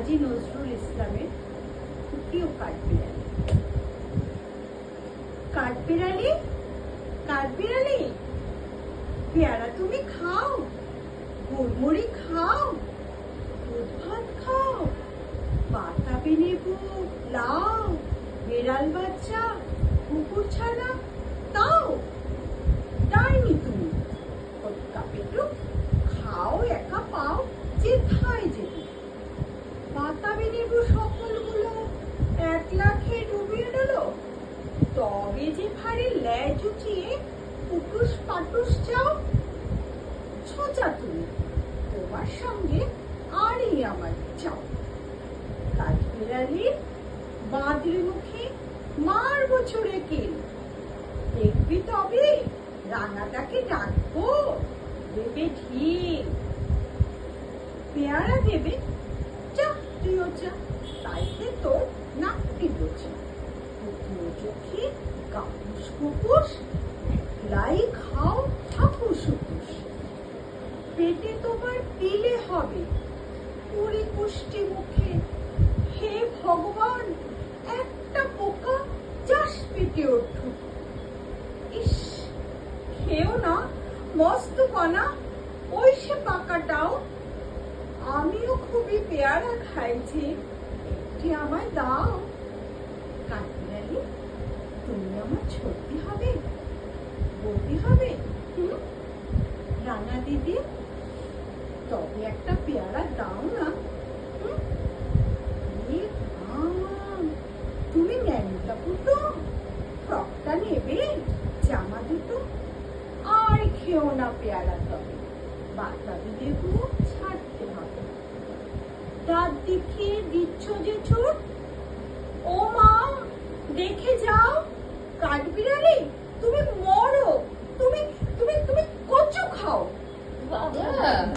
কাজী নজরুল ইসলামের প্রিয় কাঠবিড়ালি। কাঠবিড়ালি? কাঠবিড়ালি? পেয়ারা তুমি খাও গুড়মুড়ি খাও ভাত খাও, বাতাবি লেবু, লাউ, বেড়াল বাচ্চা, কুকুর ছানা তাও দাইনি তুমি ওই কাপেটু খাও একা পাও যেথায় যেতে বাতাবি লেবু সকলগুলো এক লাখে ডুবিয়ে দিল। তবে যে ভারী ল্যাজ উঠিয়ে পুটুস পাটুস যাও ছোচা তুমি, তোমার সঙ্গে আরই আমার চাও। কাঠবিড়ালি বাঁদরি মুখে মার বছরে কেল। দেখবি তবে রাঙাটাকে ডাকবো, দেবে ঠিক পেয়ারা দেবে তুইও তাইতে তোর নাকটি বোঝা পুকুর চোখে কাপুস কুকুস লাই খাও হুপুস পেটে তোমার দিলে হবে, পুরি পুষ্টি মুখে। হে ভগবান, একটা পোকা চাষ পেটে ওঠুক ইস, খেও না, মস্ত কনা ওই সে পাকাটাও আমিও খুবই পেয়ারা খাইছি। একটি আমায় দাও? কাঠবিড়ালি, তুমি আমার ছর্দি হবে, বৌদি হবে রানা দিদি, তবে একটা পেয়ারা দাও না তুমি ন্যানিটা পুতো, ফ্রকটা নেবে, জামা দুটো, আর খেও না পেয়ারা তবে বাতাবি লেবু ছাড়তে হবে দাঁত দেখিয়ে দিচ্ছ যে ছোট ও মা দেখে যাও কাঠবিড়ালি